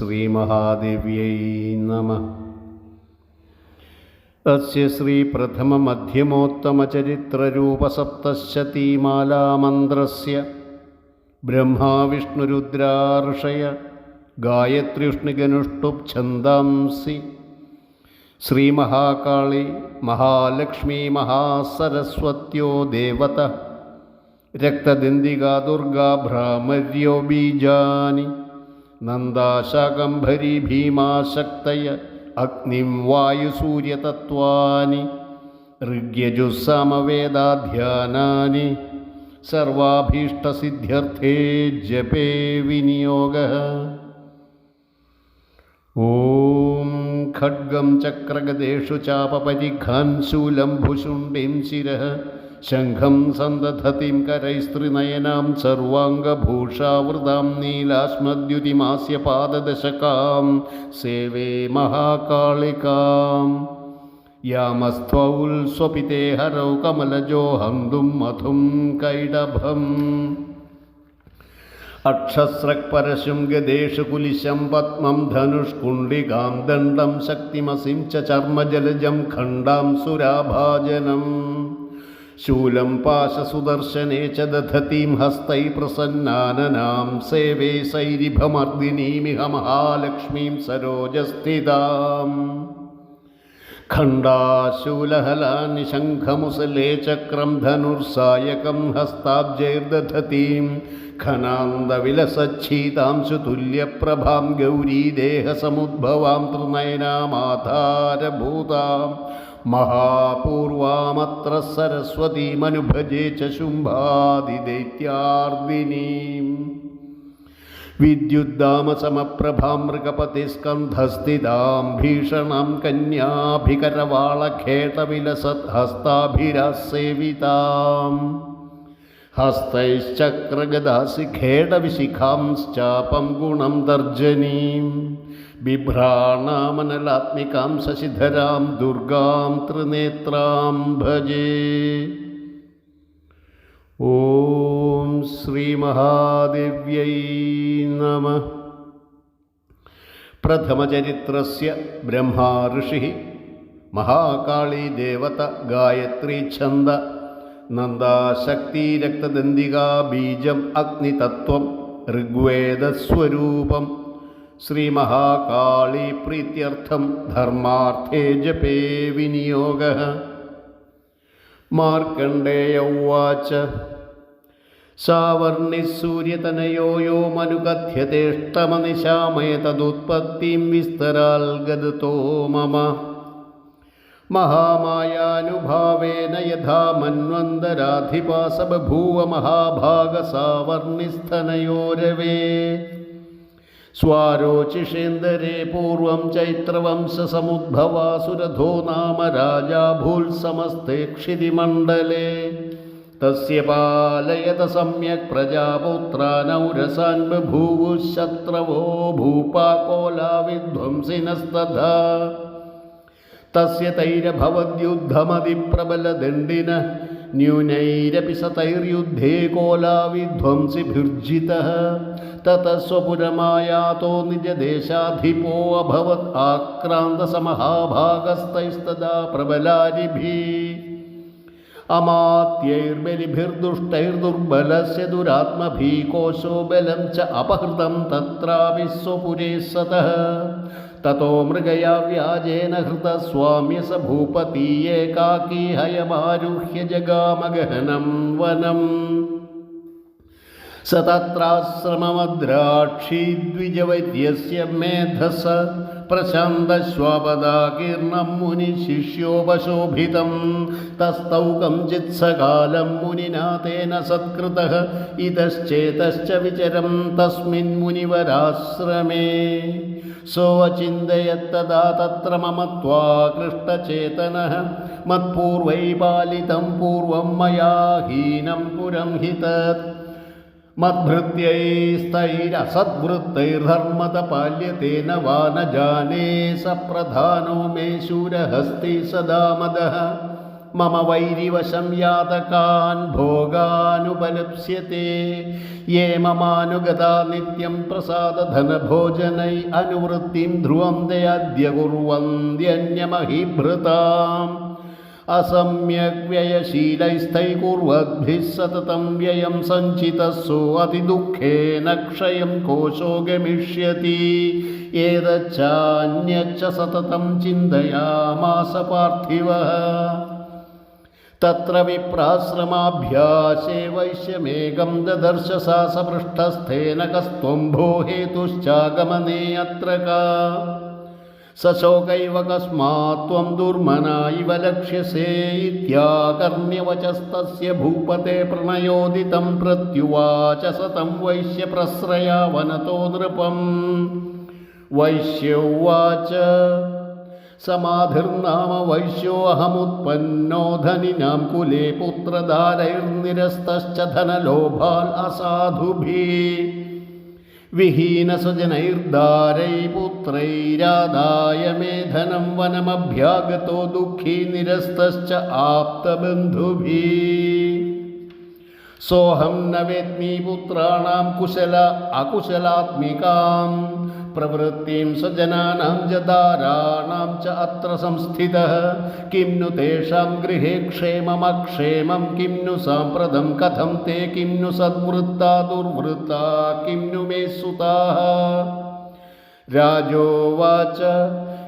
ശ്രീമഹാദേവ്यै नमः तस्य श्रीप्रथममध्यमोत्तमचरित्ररूपसप्तशतीमालामन्त्रस्य ब्रह्माविष्णुरुद्रार्षय गायत्र्युष्णिगनुष्टुप् छन्दांसि श्रीमहाकाळि महालक्ष्मी महासरस्वत्यो देवतः രക്തദിന്ദികാ ദുർഗാ ഭ്രാമര്യോ ബീജാനി നന്ദാശാകംഭരി ഭീമാശക്തയ അഗ്നിം വായുസൂര്യതത്വാനി ഋഗ്യജുസ്സമവേദാധ്യാനാനി സർവാഭീഷ്ടസിദ്ധ്യർത്ഥേ ജപേ വിനിയോഗ. ഓം ഖഡ്ഗം ചക്രഗതേഷു ചാപപരിഘാൻ ശൂലം ഭുഷുണ്ടിം ശിര. ശംഖം സന്തതതിം കരൈസ്ത്രിനയനാം സർവാംഗഭൂഷാവൃതാം നീലാസ്മദ്യുതിമാസ്യ പാദദശകാം സേവേ മഹാകാളികാം. യാമസ്ത്വൗൽ സ്വപിതേ ഹരൗ കമലജോ ഹന്തും മഥും കൈഡഭം അക്ഷസ്രക്പരശും ഗദേഷു കുലിശം പത്മം ധനുഷ്കുണ്ഡികാം ദണ്ഡം ശക്തിമസിം ച ചർമ്മജലജം ഖണ്ഡാം സുരാഭാജനം. शूलं पाशसुदर्शने च दधतीं हस्तैः प्रसन्नाननां सेवे सैरिभमर्दिनीमिह महालक्ष्मीं सरोजस्थिताम् खण्डाशूलहलानि शङ्खमुसले चक्रं धनुर्सायकं हस्ताब्जैर्दधतीं खनान्दविलसच्छीतां सुतुल्यप्रभां गौरीदेहसमुद्भवां त्रिनयनामाधारभूतां മഹാപൂർവാമത്ര സരസ്വതീമനുഭജേ ച ശുംഭാതിദൈത്യാർദിനീം വിദ്യുദ്ധാമസമപ്രഭാമൃഗപതിസ്കന്ധസ്ഥിതാം ഭീഷണം കന്യാഭികരവാളഖേടവിലസത് ഹസ്താഭിരാസേവിതാം ഹസ്തൈശ്ചക്രഗദാസി ഖേടവിശിഖാംശ്ചാപം ഗുണം തർജനീം बिभ्राणामनलात्मिकां शशिधरां दुर्गां त्रिनेत्रां भजे ॐ श्रीमहादेव्यै नमः प्रथमचरित्रस्य ब्रह्मा ऋषिः महाकाली देवता गायत्री छन्द नन्दाशक्तिरक्तदन्दिका बीजम् अग्नितत्त्वं ऋग्वेदस्वरूपं ശ്രീമഹാകാളീപ്രീത്യർത്ഥം ധർമാർത്ഥേ ജപേ വിനിയോഗ. മാർക്കണ്ഡേയൗവാച സാവർണിസൂര്യതനയോ യോ മനുകഥ്യതേഷ്ടമനിശാമയ തദുത്പത്തിം വിസ്തരാൽ ഗതോ മമ. മഹാമായാനുഭാവേന യഥാ മന്വന്തരാധിപാസ ബഭൂവ മഹാഭാഗസാവർണിസ്ഥനയോരവേ स्वारोचिषेन्दरे पूर्वं चैत्रवंशसमुद्भवासुरधो नाम राजा भूल्समस्ते क्षितिमण्डले तस्य पालयत सम्यक् प्रजापुत्रानौरसान् बभूवुः शत्रवो भूपाकोला विध्वंसिनस्तथा तस्य तैरभवद्युद्धमतिप्रबलदण्डिनः ന്യൂനൈരപി സതൈർയുദ്ധേ കോലാവിധ്വംസിഭിർജിത തത സ്വപുരമായാതോ നിജദേശാധിപോ അഭവത് ആക്രാന്തസമഹാഭാഗസ്തൈസ്തദാ പ്രബലാരിഭി. അമാത്യൈർബലിഭിർദുഷ്ടൈർദുർബലസ്യ ദുരാത്മഭീകോശോ ബലം ച അപഹൃതം തത്രാപി मृगया व्याजेन हृतस्वाम्य स भूपती एकाकी हयमारुह्य जगामगहनं वनम् स तत्राश्रममद्राक्षी द्विजवैद्यस्य मेधस प्रशान्तश्वापदाकीर्णं मुनिशिष्योपशोभितं तस्थौ कञ्चित्सकालं मुनिना तेन सत्कृतः इतश्चेतश्च विचरं तस्मिन् मुनिवराश्रमे सोऽचिन्तयत्तदा तत्र मम त्वाकृष्टचेतनः मत्पूर्वै पालितं पूर्वं मया हीनं पुरं हि तत् मद्भृत्यैस्तैरसद्वृत्तैर्धर्मतपाल्यते न वा न जाने स प्रधानो मे शूरहस्ति सदा मदः മമ വൈരിവശം യാതകാൻ ഭോഗാനുപലപ്സ്യത്തെ. യേ മമാനുഗതാ നിത്യം പ്രസാദധനഭോജനൈ അനുവൃത്തിം ധ്രുവം ദയാദ്യ കുർവന്ത്യന്യമഹീഭൃതാം. അസമ്യക് വ്യയശീലൈസ്ഥൈകുർവദ്ഭിः സതതം വ്യയം സഞ്ചിതസ്സു അതിദുഃഖേന ക്ഷയം കോശോ ഗമിഷ്യതി ഏതച്ചാന്യച്ച സതതം ചിന്തയാമാസ तत्र विप्राश्रमाभ्यासे वैश्यमेकं ददर्श सा सपृष्ठस्थेन कस्त्वम्भो हेतुश्चागमनेऽत्र का। सशोकैव कस्मात् त्वं दुर्मना इव लक्ष्यसे इत्याकर्ण्यवचस्तस्य भूपते प्रणयोदितं प्रत्युवाच सतं वैश्यप्रस्रया वनतो नृपं वैश्य उवाच सामधिर्नाम वैश्योहमुत्पन्नो धनिनां कुले पुत्रधारैर्निरस्तश्च धनलोभाल् असाधुभिः विहीनस्वजनैर्दारै मे धनं वनमभ्यागतो दुःखी निरस्तश्च आप्तबन्धुभिः सोऽहं न वेद्मि पुत्राणां कुशल अकुशलात्मिकाम् प्रवृत्ति स्वजनानां च दाराणां अत्र किं नु तेषां क्षेम क्षेम किं नु सांप्रदम कथम ते, किं नु सद्वृत्ता दुर्वृत्ता, किं नु मे सुता। राजोवाच,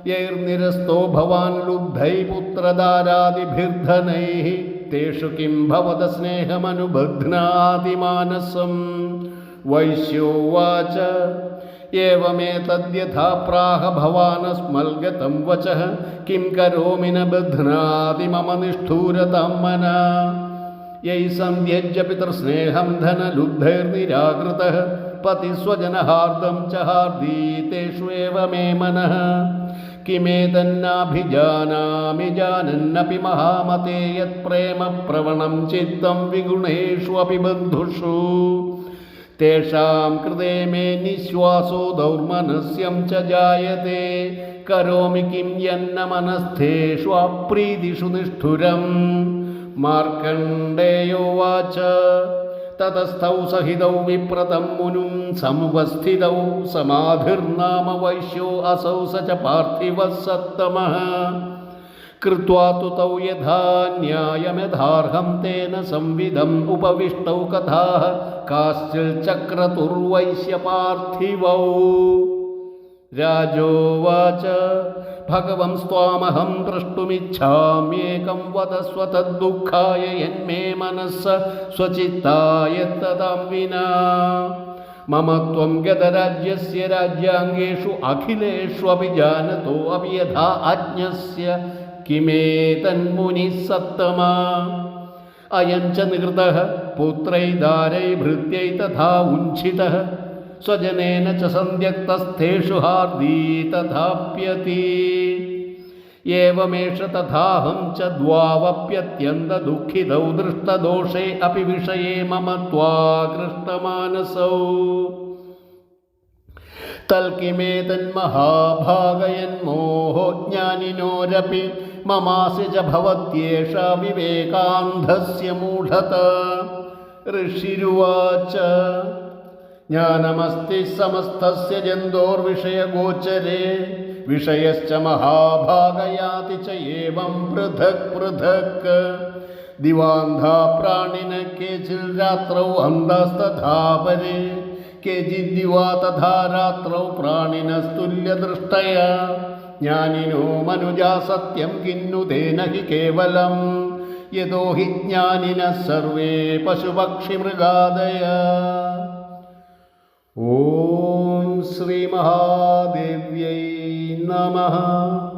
यैर्निरस्तो भवान् लुब्धैपुत्रदारादिभिर्धनैः तेषु किं भवद स्नेहमनुबध्नादिमानसं वैश्योवाच एवमेतद्यथा प्राह भवानस्मल्गतं वचः किं करोमि न बध्नाति मम निष्ठूरतां मना यै सन्ध्यज्य पितृस्नेहं धनलुब्धैर्निराकृतः पतिस्वजनहार्दं च हार्दी तेषु एव मे मनः किमेतन्नाभिजानामि जानन्नपि महामते यत्प्रेमप्रवणं चित्तं विगुणेषु अपि बन्धुषु തേഷാം കൃതേ മേ നിശ്വാസോ ദൗർമനസ്യം ച ജായതേ കരോമി കിം യന്ന മനസ്ഥേഷു അപ്രീതിഷു നിഷ്ഠുരം മാർക്കണ്ഡേയോവാച തതസ്ഥൗ സഹിതൗ വിപ്രതം മുനും സമുപസ്ഥിതൗ സമാധിർനാമ വൈശ്യോ അസൗ സ പാർത്ഥിവ സത്തമ कृत्वा तु तौ यथा न्यायमधार्हं तेन संविधम् उपविष्टौ कथाः काश्चिल्चक्रतुर्वैश्यपार्थिवौ। राजोवाच, भगवं स्वामहं द्रष्टुमिच्छाम्येकं वदस्व तद्दुःखाय यन्मे मनस्स स्वचित्ताय तदां विना। मम त्वं गतराज्यस्य राज्याङ्गेषु अखिलेष्वपि जानतो, अपि यथा आज्ञस्य किमेतन्मुनिः सत्तमा अयं च निकृतः पुत्रै दारै भृत्यै तथा उञ्छितः स्वजनेन च सन्ध्यक्तस्थेषु हार्दी तथाप्यति एवमेष तथाहं च द्वावप्यत्यन्तदुःखितौ दृष्टदोषे अपि विषये मम त्वाकृष्टमानसौ तल्किमेतन्महाभागयन्मोहो മമാസി ച ഭവത്യേഷ വിവേകാന്ധസ്യ മൂഢത. ഋഷിരുവാച ജ്ഞാനമസ്തി സമസ്തസ്യ ജന്തോർവിഷയഗോചരേ വിഷയശ്ച മഹാഭാഗയാതി ച ഏവം പൃഥക് പൃഥക്. ദിവാന്ധാ പ്രാണിന കേചിൽ രാത്രൗ അന്തസ്തഥാപരേ കേചിദ്ദിവാ തഥാ രാത്രൗ പ്രാണിനസ്തുല്യദൃഷ്ടയാ. ജ്ഞാനിനോ മനുജാ സത്യം കിന്നു തേനഹി കേവലം. യതോ ഹി ജ്ഞാനിന സർവേ പശുപക്ഷി മൃഗാദയ. ഓം ശ്രീ മഹാദേവ്യൈ നമഃ.